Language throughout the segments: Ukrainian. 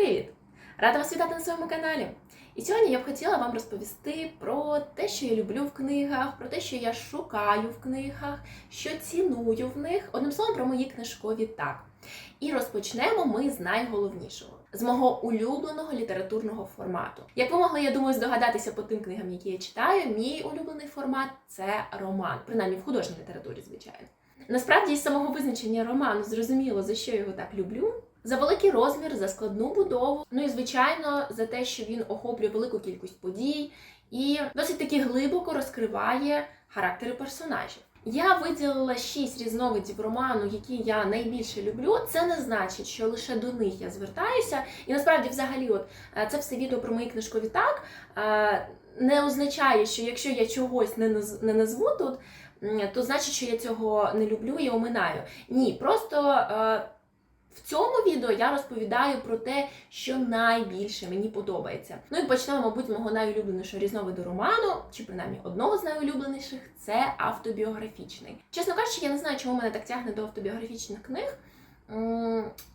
Привіт! Рада вас вітати на своєму каналі. І сьогодні я б хотіла вам розповісти про те, що я люблю в книгах, про те, що я шукаю в книгах, що ціную в них. Одним словом, про мої книжкові так. І розпочнемо ми з найголовнішого з мого улюбленого літературного формату. Як ви могли, я думаю, здогадатися по тим книгам, які я читаю, мій улюблений формат це роман, принаймні в художній літературі, звичайно. Насправді, із самого визначення роману зрозуміло, за що я його так люблю. За великий розмір, за складну будову, ну і звичайно за те, що він охоплює велику кількість подій і досить таки глибоко розкриває характери персонажів. Я виділила шість різновидів роману, які я найбільше люблю. Це не значить, що лише до них я звертаюся. І насправді, взагалі, от е, це все відео про мої книжкові так е, не означає, що якщо я чогось не наз- не назву тут, то значить, що я цього не люблю і оминаю. Ні, просто. В цьому відео я розповідаю про те, що найбільше мені подобається. Ну і почнемо, мабуть, мого найулюбленішого різновиду роману, чи принаймні одного з найулюбленіших це автобіографічний. Чесно кажучи, я не знаю, чому мене так тягне до автобіографічних книг.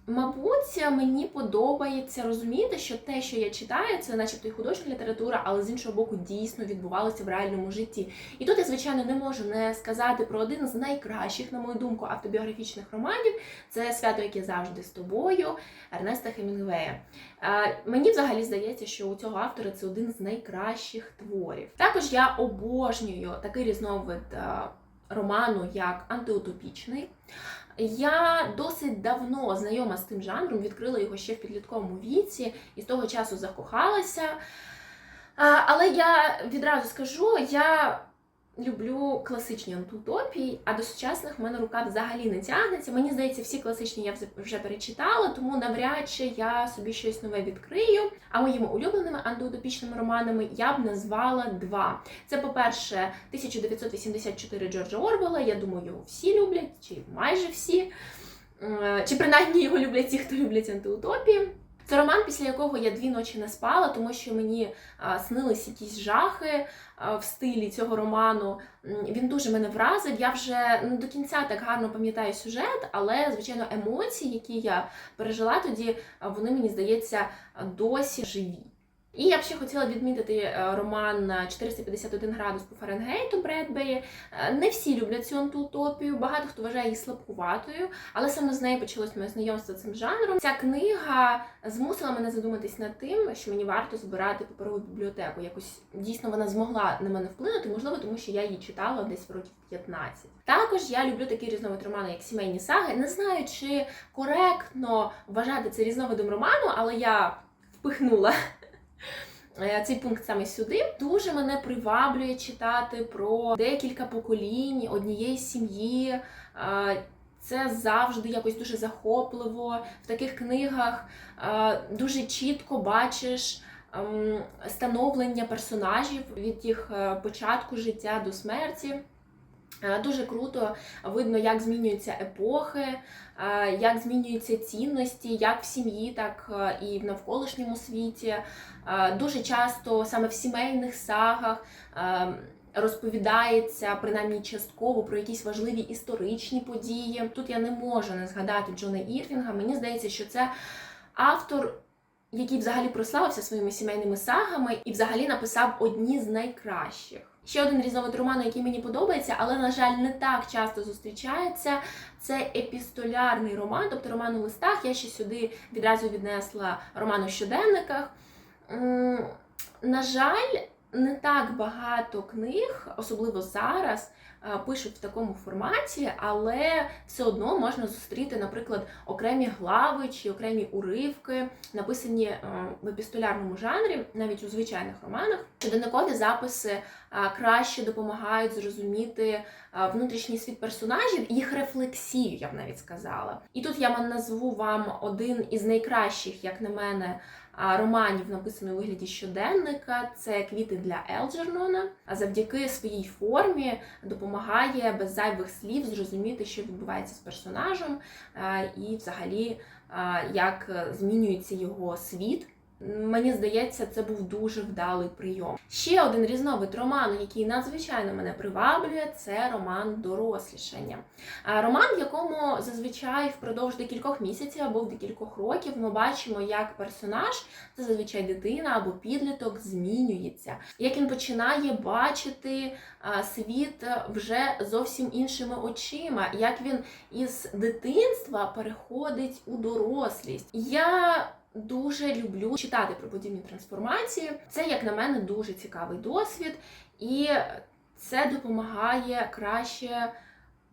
Мабуть, мені подобається розуміти, що те, що я читаю, це начебто і художня література, але з іншого боку, дійсно відбувалося в реальному житті. І тут я, звичайно, не можу не сказати про один з найкращих, на мою думку, автобіографічних романів. Це свято, яке завжди з тобою, Ернеста Хемінгвея. Е, Мені взагалі здається, що у цього автора це один з найкращих творів. Також я обожнюю такий різновид е, роману, як антиутопічний. Я досить давно знайома з тим жанром, відкрила його ще в підлітковому віці і з того часу закохалася. Але я відразу скажу, я люблю класичні антиутопії, а до сучасних в мене рука взагалі не тягнеться. Мені здається, всі класичні я вже- вже перечитала, тому навряд чи я собі щось нове відкрию. А моїми улюбленими антиутопічними романами я б назвала два. Це, по-перше, 1984 Джорджа Орвела. Я думаю, його всі люблять, чи майже всі. Е, Чи принаймні його люблять ті, хто люблять антиутопії. Це роман, після якого я дві ночі не спала, тому що мені снились якісь жахи в стилі цього роману. Він дуже мене вразив. Я вже не до кінця так гарно пам'ятаю сюжет, але звичайно емоції, які я пережила тоді, вони мені здається досі живі. І я б ще хотіла відмітити е, роман 451 градус по Фаренгейту Бредбері. Е, Не всі люблять цю антиутопію, багато хто вважає її слабкуватою, але саме з неї почалось моє знайомство з цим жанром. Ця книга змусила мене задуматись над тим, що мені варто збирати паперову бібліотеку. Якось дійсно вона змогла на мене вплинути, можливо, тому що я її читала десь в років 15. Також я люблю такий різновид роману, як сімейні саги. Не знаю, чи коректно вважати це різновидом роману, але я впихнула цей пункт саме сюди. Дуже мене приваблює читати про декілька поколінь однієї сім'ї. Е, Це завжди якось дуже захопливо. В таких книгах е, дуже чітко бачиш ем, становлення персонажів від їх е, початку життя до смерті. Е, Дуже круто видно, як змінюються епохи, е, як змінюються цінності, як в сім'ї, так е, і в навколишньому світі. Дуже часто саме в сімейних сагах розповідається принаймні частково про якісь важливі історичні події. Тут я не можу не згадати Джона Ірвінга. Мені здається, що це автор. Який взагалі прославився своїми сімейними сагами і взагалі написав одні з найкращих. Ще один різновид роману, який мені подобається, але, на жаль, не так часто зустрічається. Це епістолярний роман, тобто роман у листах. Я ще сюди відразу віднесла роман у щоденниках. На жаль, не так багато книг, особливо зараз, пишуть в такому форматі, але все одно можна зустріти, наприклад, окремі глави чи окремі уривки, написані е, в епістолярному жанрі, навіть у звичайних романах. Щоденникові записи е, краще допомагають зрозуміти е, внутрішній світ персонажів, їх рефлексію, я б навіть сказала. І тут я назву вам один із найкращих, як на мене, романів, написаний у вигляді щоденника. Це квіти для Елджернона. А завдяки своїй формі допомагає без зайвих слів зрозуміти, що відбувається з персонажем, і взагалі як змінюється його світ Мені здається, це був дуже вдалий прийом. Ще один різновид роману, який надзвичайно мене приваблює, це роман дорослішання. Роман, в якому зазвичай впродовж декількох місяців або декількох років ми бачимо, як персонаж, це зазвичай дитина або підліток, змінюється, як він починає бачити світ вже зовсім іншими очима, як він із дитинства переходить у дорослість. Я дуже люблю читати про подібні трансформації. Це, як на мене, дуже цікавий досвід, і це допомагає краще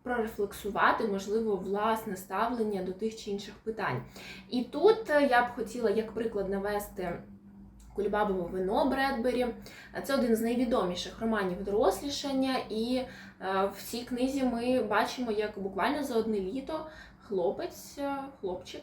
прорефлексувати, можливо, власне ставлення до тих чи інших питань. І тут е, я б хотіла як приклад навести. Кульбабове вино Бредбері. Це один з найвідоміших романів дорослішання, і е, в цій книзі ми бачимо, як буквально за одне літо хлопець, е, хлопчик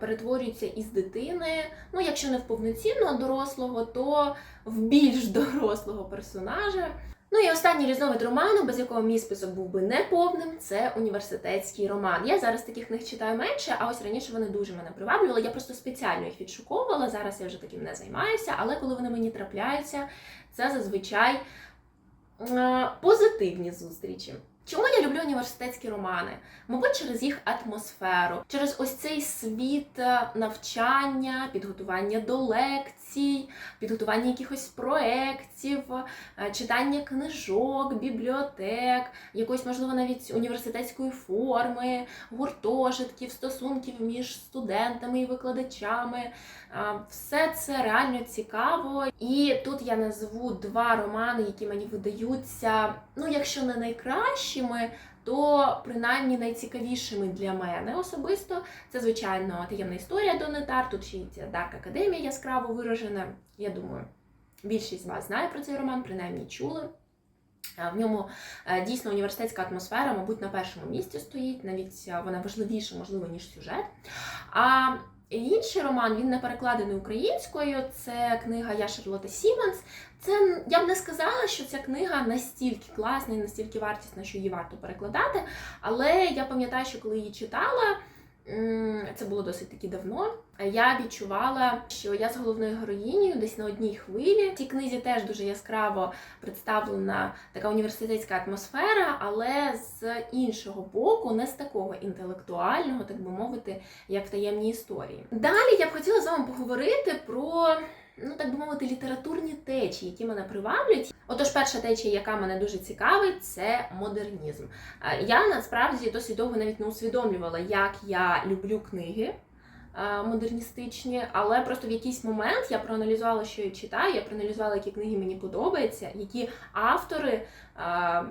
перетворюється із дитини, ну, якщо не в повноцінного дорослого, то в більш дорослого персонажа. Ну і останній різновид роману, без якого мій список був би неповним, це університетський роман. Я зараз таких книг читаю менше, а ось раніше вони дуже мене приваблювали. Я просто спеціально їх відшуковувала. Зараз я вже таким не займаюся, але коли вони мені трапляються, це зазвичай е, позитивні зустрічі. Чому я люблю університетські романи? Мабуть, через їх атмосферу, через ось цей світ е, навчання, підготування до лекцій, підготування якихось проєктів, е, читання книжок, бібліотек, якоїсь, можливо, навіть університетської форми, гуртожитків, стосунків між студентами і викладачами. Е, Все це реально цікаво. І тут я назву два романи, які мені видаються, ну, якщо не найкращими, то принаймні найцікавішими для мене особисто. Це, звичайно, таємна історія Донетар. Тут ще й ця Дарк Академія яскраво виражена. Я думаю, більшість з вас знає про цей роман, принаймні чули. В ньому е, дійсно університетська атмосфера, мабуть, на першому місці стоїть, навіть е, вона важливіша, можливо, ніж сюжет. А інший роман він не перекладений українською. Це книга Я Шарлота Сіменс. Це я б не сказала, що ця книга настільки класна і настільки вартісна, що її варто перекладати. Але я пам'ятаю, що коли її читала, це було досить таки давно. Я відчувала, що я з головною героїнею десь на одній хвилі. В цій книзі теж дуже яскраво представлена така університетська атмосфера, але з іншого боку, не з такого інтелектуального, так би мовити, як в таємній історії. Далі я б хотіла з вами поговорити про. Ну, так би мовити, літературні течії, які мене приваблюють. Отож, перша течія, яка мене дуже цікавить, це модернізм. Е, Я насправді досить довго навіть не усвідомлювала, як я люблю книги е, модерністичні, але просто в якийсь момент я проаналізувала, що я читаю, я проаналізувала, які книги мені подобаються, які автори. е,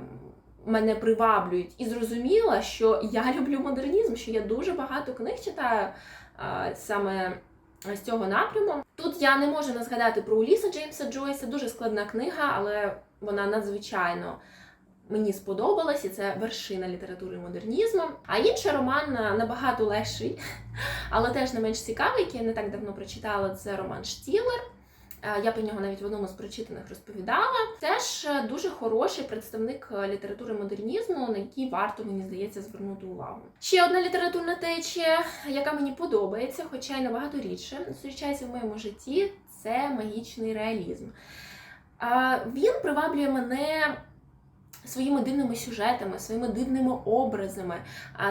Мене приваблюють і зрозуміла, що я люблю модернізм, що я дуже багато книг читаю е, саме з цього напряму. Я не можу не згадати про Уліса Джеймса Джойса, дуже складна книга, але вона надзвичайно мені сподобалась, і це вершина літератури модернізму. А інший роман е, набагато легший, але теж не менш цікавий, який я не так давно прочитала. Це роман Штілер. Е, Я про нього навіть в одному з прочитаних розповідала. Теж ж дуже хороший представник е, літератури модернізму, на який варто, мені здається, звернути увагу. Ще одна літературна течія, яка мені подобається, хоча й набагато рідше зустрічається в моєму житті, це магічний реалізм. Е, Він приваблює мене своїми дивними сюжетами, своїми дивними образами,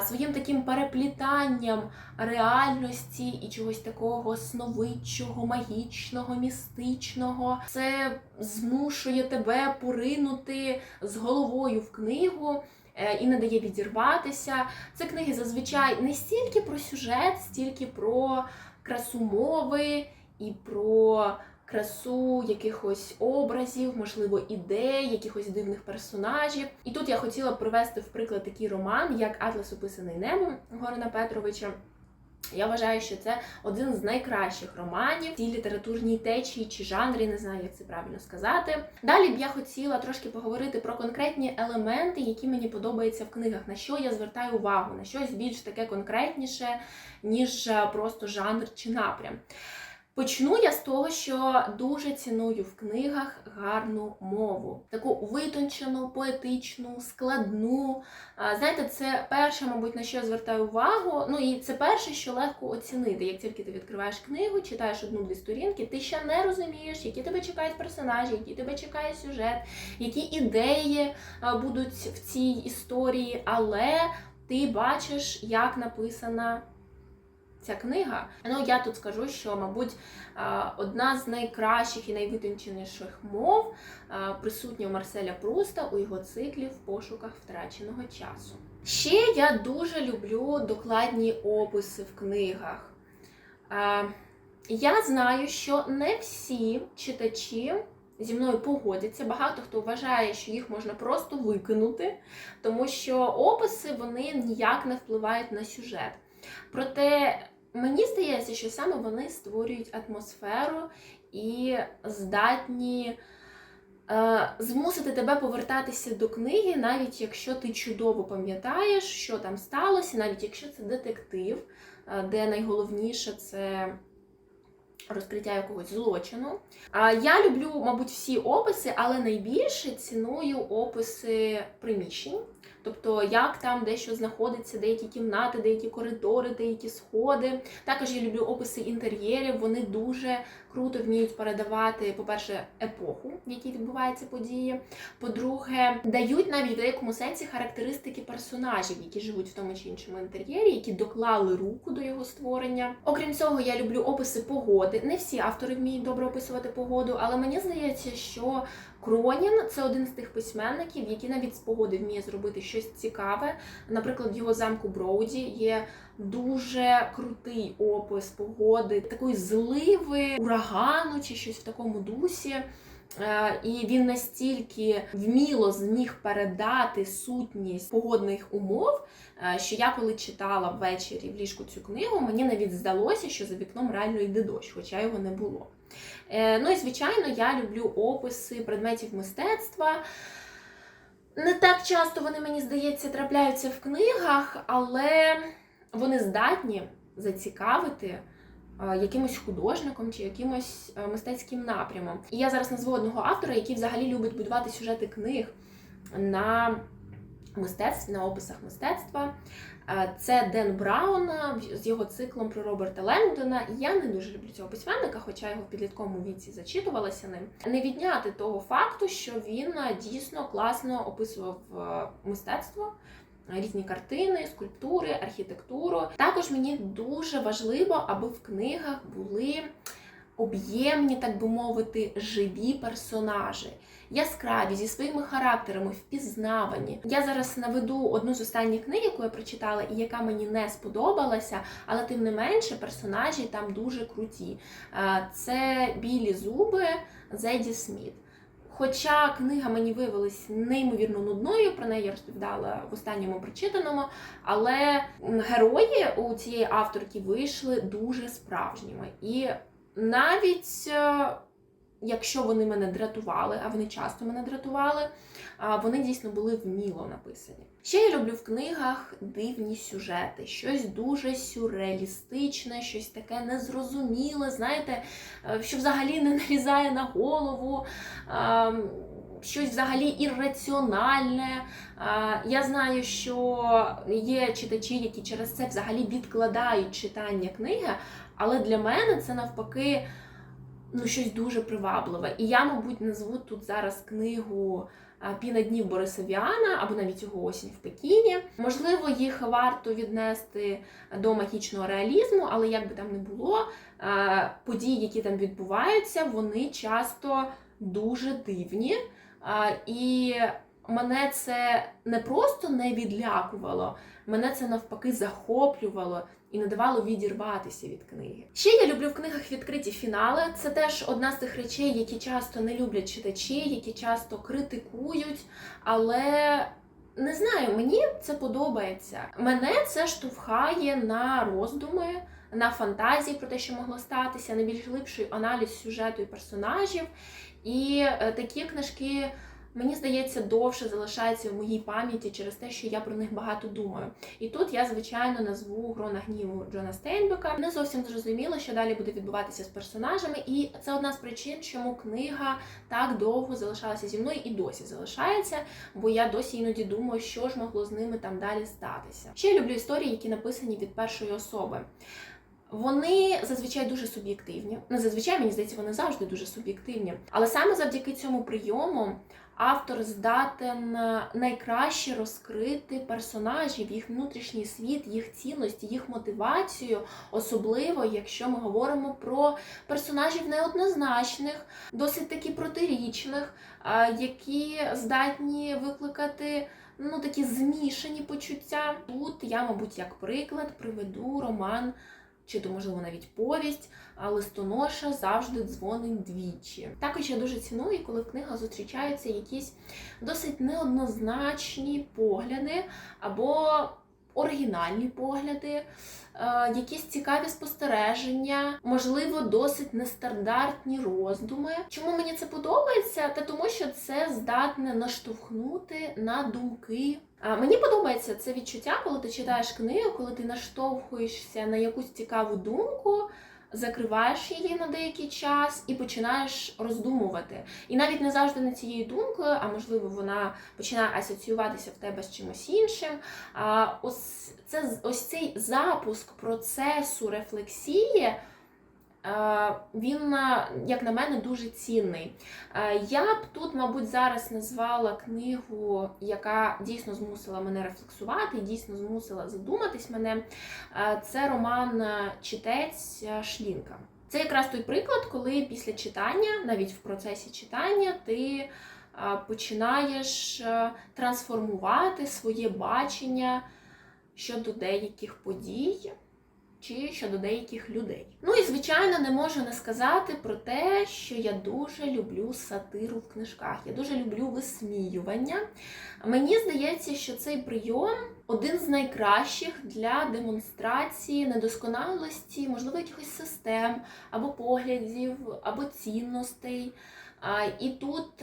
своїм таким переплітанням реальності і чогось такого сновидчого, магічного, містичного. Це змушує тебе поринути з головою в книгу. е, І не дає відірватися. Це книги зазвичай не стільки про сюжет, стільки про красу мови і про красу якихось образів, можливо, ідей, якихось дивних персонажів. І тут я хотіла б привести в приклад такий роман, як Атлас описаний небом Горина Петровича. Я вважаю, що це один з найкращих романів цій літературній течії чи жанрі, не знаю, як це правильно сказати. Далі б я хотіла трошки поговорити про конкретні елементи, які мені подобаються в книгах, на що я звертаю увагу, на щось більш таке конкретніше, ніж е, просто жанр чи напрям. Почну я з того, що дуже ціную в книгах гарну мову, таку витончену, поетичну, складну. Знаєте, це перше, мабуть, на що я звертаю увагу. Ну і це перше, що легко оцінити. Як тільки ти відкриваєш книгу, читаєш одну-дві сторінки, ти ще не розумієш, які тебе чекають персонажі, який тебе чекає сюжет, які ідеї будуть в цій історії, але ти бачиш, як написана ця книга. Ну я тут скажу, що, мабуть, одна з найкращих і найвитонченіших мов присутня у Марселя Пруста у його циклі в пошуках втраченого часу. Ще я дуже люблю докладні описи в книгах. Я знаю, що не всі читачі зі мною погодяться. Багато хто вважає, що їх можна просто викинути, тому що описи вони ніяк не впливають на сюжет. Проте мені здається, що саме вони створюють атмосферу і здатні е, змусити тебе повертатися до книги, навіть якщо ти чудово пам'ятаєш, що там сталося, навіть якщо це детектив, е, де найголовніше це розкриття якогось злочину. Я люблю, мабуть, всі описи, але найбільше ціную описи приміщень. Тобто, як там дещо знаходиться, деякі кімнати, деякі коридори, деякі сходи. Також я люблю описи інтер'єрів. Вони дуже круто вміють передавати, по-перше, епоху, в якій відбуваються події. По-друге, дають навіть в деякому сенсі характеристики персонажів, які живуть в тому чи іншому інтер'єрі, які доклали руку до його створення. Окрім цього, я люблю описи погоди. Не всі автори вміють добре описувати погоду, але мені здається, що Кронін це один з тих письменників, який навіть з погоди вміє зробити щось цікаве. Наприклад, в його замку Броуді є дуже крутий опис погоди, такої зливи, урагану чи щось в такому дусі. Е, І він настільки вміло зміг передати сутність погодних умов, е, що я коли читала ввечері в ліжку цю книгу, мені навіть здалося, що за вікном реально йде дощ, хоча його не було. Е, Ну і звичайно, я люблю описи предметів мистецтва. Не так часто вони, мені здається, трапляються в книгах, але вони здатні зацікавити е, якимось художником чи якимось е, мистецьким напрямом. І я зараз назву одного автора, який взагалі любить будувати сюжети книг на мистецтві, на описах мистецтва. Е, Це Ден Браун з його циклом про Роберта Лендона. Я не дуже люблю цього письменника, хоча його в підлітковому віці зачитувалася ним. Не відняти того факту, що він е, дійсно класно описував е, мистецтво. Різні картини, скульптури, архітектуру. Також мені дуже важливо, аби в книгах були об'ємні, так би мовити, живі персонажі, яскраві зі своїми характерами, впізнавані. Я зараз наведу одну з останніх книг, яку я прочитала, і яка мені не сподобалася, але тим не менше персонажі там дуже круті. Е, Це білі зуби Зеді Сміт. Хоча книга мені виявилась неймовірно нудною, про неї я розповідала в останньому прочитаному, але герої у цієї авторки вийшли дуже справжніми. І навіть е, якщо вони мене дратували, а вони часто мене дратували, вони дійсно були вміло написані. Ще я люблю в книгах дивні сюжети, щось дуже сюрреалістичне, щось таке незрозуміле, знаєте, е, що взагалі не налізає на голову. Щось взагалі ірраціональне. Я знаю, що є читачі, які через це взагалі відкладають читання книги, але для мене це навпаки ну, щось дуже привабливе. І я, мабуть, назву тут зараз книгу Піна днів Борисовіана або навіть його осінь в Пекіні. Можливо, їх варто віднести до магічного реалізму, але як би там не було, події, які там відбуваються, вони часто дуже дивні. І мене це не просто не відлякувало, мене це навпаки захоплювало і не давало відірватися від книги. Ще я люблю в книгах відкриті фінали. Це теж одна з тих речей, які часто не люблять читачі, які часто критикують, але. Не знаю, мені це подобається. Мене це штовхає на роздуми, на фантазії про те, що могло статися, на більш глибший аналіз сюжету і персонажів. І е, такі книжки мені здається, довше залишається в моїй пам'яті через те, що я про них багато думаю. І тут я, звичайно, назву Грона гніву Джона Стейнбека. Не зовсім зрозуміло, що далі буде відбуватися з персонажами, і це одна з причин, чому книга так довго залишалася зі мною і досі залишається, бо я досі іноді думаю, що ж могло з ними там далі статися. Ще я люблю історії, які написані від першої особи. Вони зазвичай дуже суб'єктивні. Не зазвичай мені здається, вони завжди дуже суб'єктивні. Але саме завдяки цьому прийому автор здатен найкраще розкрити персонажів, їх внутрішній світ, їх цінності, їх мотивацію, особливо якщо ми говоримо про персонажів неоднозначних, досить таки протирічних, які здатні викликати. Ну, такі змішані почуття. Тут я, мабуть, як приклад приведу роман чи то, можливо, навіть повість, а листоноша завжди дзвонить двічі. Також я дуже ціную, коли в книгах зустрічаються якісь досить неоднозначні погляди або оригінальні погляди, е, якісь цікаві спостереження, можливо, досить нестандартні роздуми. Чому мені це подобається? Та тому, що це здатне наштовхнути на думки. Мені подобається це відчуття, коли ти читаєш книгу, коли ти наштовхуєшся на якусь цікаву думку. Закриваєш її на деякий час і починаєш роздумувати. І навіть не завжди не цією думкою, а можливо, вона починає асоціюватися в тебе з чимось іншим. Ось це ось цей запуск процесу рефлексії. Е, Він, е, як на мене, дуже цінний. Е, Я б тут, мабуть, зараз назвала книгу, яка дійсно змусила мене рефлексувати, дійсно змусила задуматись мене. Це роман Читець Шлінка. Це якраз той приклад, коли після читання, навіть в процесі читання, ти починаєш трансформувати своє бачення щодо деяких подій чи щодо деяких людей. Ну і звичайно, не можу не сказати про те, що я дуже люблю сатиру в книжках. Я дуже люблю висміювання. Мені здається, що цей прийом один з найкращих для демонстрації недосконалості, можливо, якихось систем або поглядів, або цінностей. І тут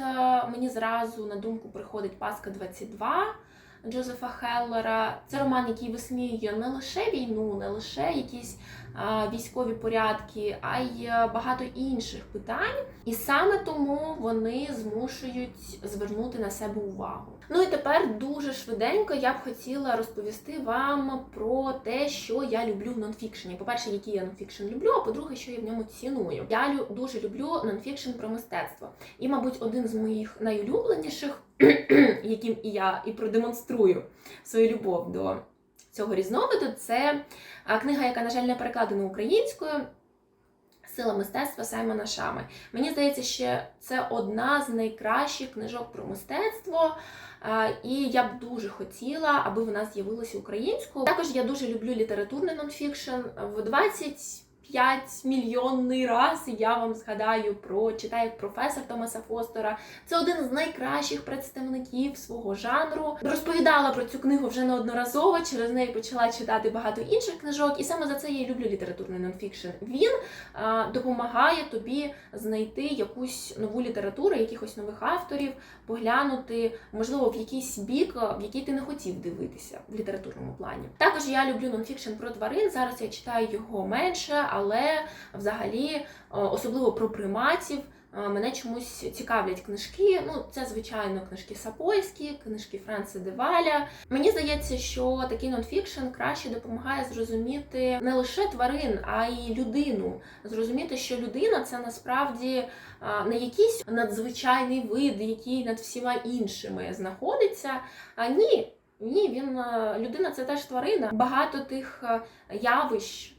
мені зразу на думку приходить Паска 22 Джозефа Хеллера. Це роман, який висміює не лише війну, не лише якісь а, військові порядки, а й багато інших питань. І саме тому вони змушують звернути на себе увагу. Ну і тепер дуже швиденько я б хотіла розповісти вам про те, що я люблю в нонфікшені. По-перше, який я нонфікшн люблю, а по-друге, що я в ньому ціную. Я дуже люблю нонфікшн про мистецтво. І, мабуть, один з моїх найулюбленіших, яким і я і продемонструю свою любов до цього різновиду, це книга, яка, на жаль, не перекладена українською. Сила мистецтва Саймона Шами. Мені здається, що це одна з найкращих книжок про мистецтво. І я б дуже хотіла, аби вона з'явилася українською. Також я дуже люблю літературний нонфікшн. В 25 мільйонний раз я вам згадаю про читаю професор Томаса Фостера. Це один з найкращих представників свого жанру. Розповідала про цю книгу вже неодноразово. Через неї почала читати багато інших книжок, і саме за це я люблю літературний нонфікшн. Він а, допомагає тобі знайти якусь нову літературу, якихось нових авторів, поглянути, можливо, в якийсь бік, в який ти не хотів дивитися в літературному плані. Також я люблю нонфікшн про тварин. Зараз я читаю його менше, але взагалі, особливо про приматів. е, Мене чомусь цікавлять книжки. Ну, це звичайно книжки Сапойські, книжки Франца Деваля. Мені здається, що такий нонфікшн краще допомагає зрозуміти не лише тварин, а й людину. Зрозуміти, що людина це насправді не якийсь надзвичайний вид, який над всіма іншими знаходиться. А ні, ні, він е, людина це теж тварина. Багато тих е, явищ, е,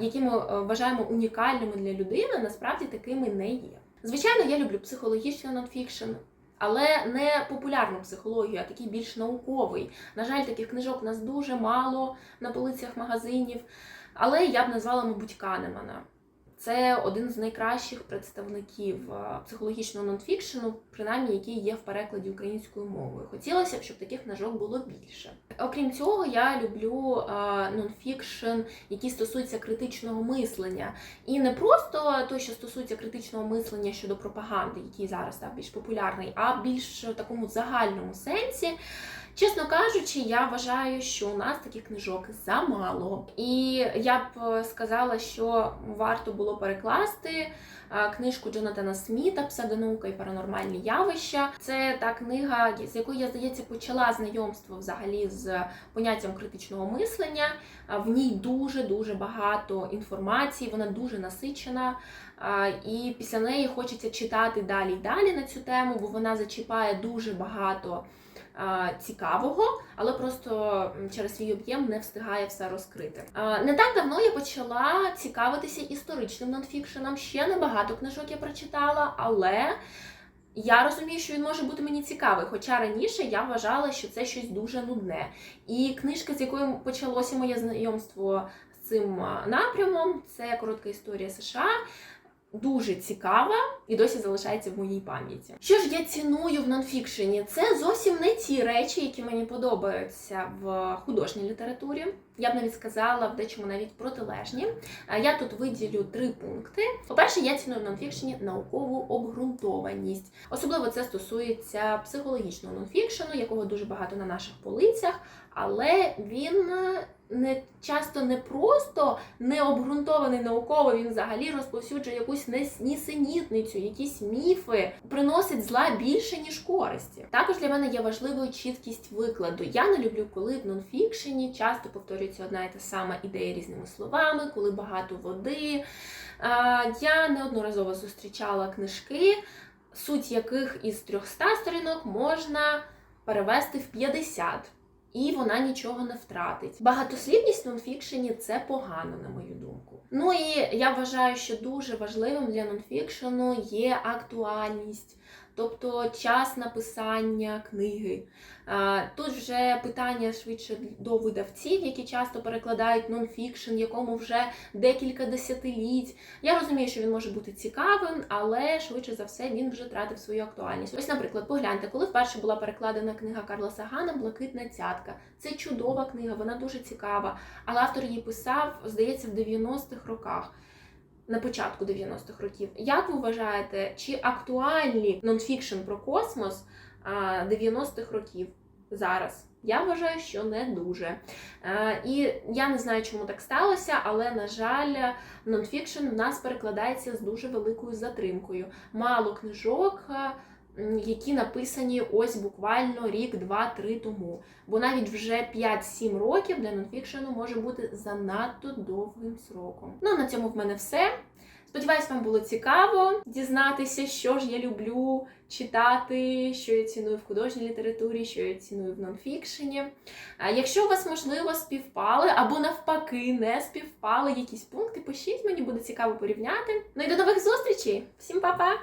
які ми е, вважаємо унікальними для людини, насправді такими не є. Звичайно, я люблю психологічний нонфікшн. Але не популярну психологію, а такий більш науковий. На жаль, таких книжок у нас дуже мало на полицях магазинів. Але я б назвала, мабуть, Канемана. Це один з найкращих представників е, психологічного нонфікшену, принаймні який є в перекладі українською мовою. Хотілося б, щоб таких книжок було більше. Окрім цього, я люблю е, нонфікшн, який стосується критичного мислення, і не просто той, що стосується критичного мислення щодо пропаганди, який зараз так, більш популярний, а більш в такому загальному сенсі. Чесно кажучи, я вважаю, що у нас таких книжок замало. І я б е, сказала, що варто було перекласти е, книжку Джонатана Сміта Псевдонаука і паранормальні явища. Це та книга, з якою я здається почала знайомство взагалі з поняттям критичного мислення. Е, В ній дуже дуже багато інформації, вона дуже насичена. І після неї хочеться читати далі і далі на цю тему, бо вона зачіпає дуже багато цікавого, але просто через свій об'єм не встигає все розкрити. Не так давно я почала цікавитися історичним нонфікшеном. Ще не багато книжок я прочитала, але. Я розумію, що він може бути мені цікавий, хоча раніше я вважала, що це щось дуже нудне. І книжка, з якою почалося моє знайомство з цим напрямом, це коротка історія США. Дуже цікава і досі залишається в моїй пам'яті. Що ж я ціную в нонфікшені? Це зовсім не ті речі, які мені подобаються в художній літературі. Я б навіть сказала в дечому навіть протилежні. А Я тут виділю три пункти. По-перше, я ціную в нонфікшені наукову обґрунтованість. Особливо це стосується психологічного нонфікшену, якого дуже багато на наших полицях, але він е, не часто не просто не обґрунтований науково, він взагалі розповсюджує якусь нес- нісенітницю, якісь міфи, приносить зла більше, ніж користі. Також для мене є важливою чіткість викладу. Я не люблю, коли в нонфікшені часто повторюється одна і та сама ідея різними словами, коли багато води. Я неодноразово зустрічала книжки, суть яких із 300 сторінок можна перевести в 50. І вона нічого не втратить. Багатослівність в нонфікшені це погано, на мою думку. Ну і я вважаю, що дуже важливим для нонфікшену є актуальність, тобто час написання книги. Тут вже питання швидше до видавців, які часто перекладають нонфікшн, якому вже декілька десятиліть. Я розумію, що він може бути цікавим, але швидше за все він вже втратив свою актуальність. Ось, наприклад, погляньте, коли вперше була перекладена книга Карла Сагана Блакитна цятка. Це чудова книга, вона дуже цікава. Але автор її писав, здається, в 90-х роках. На початку 90-х років. Як ви вважаєте, чи актуальні нонфікшн про космос 90-х років зараз? Я вважаю, що не дуже. І я не знаю, чому так сталося, але на жаль, нонфікшн в нас перекладається з дуже великою затримкою. Мало книжок. Які написані ось буквально рік, два-три тому. Бо навіть вже 5-7 років для нонфікшену може бути занадто довгим сроком. Ну, на цьому в мене все. Сподіваюсь, вам було цікаво дізнатися, що ж я люблю читати, що я ціную в художній літературі, що я ціную в нонфікшені. Якщо у вас, можливо, співпали або навпаки не співпали якісь пункти, пишіть, мені буде цікаво порівняти. Ну і до нових зустрічей! Всім па-па!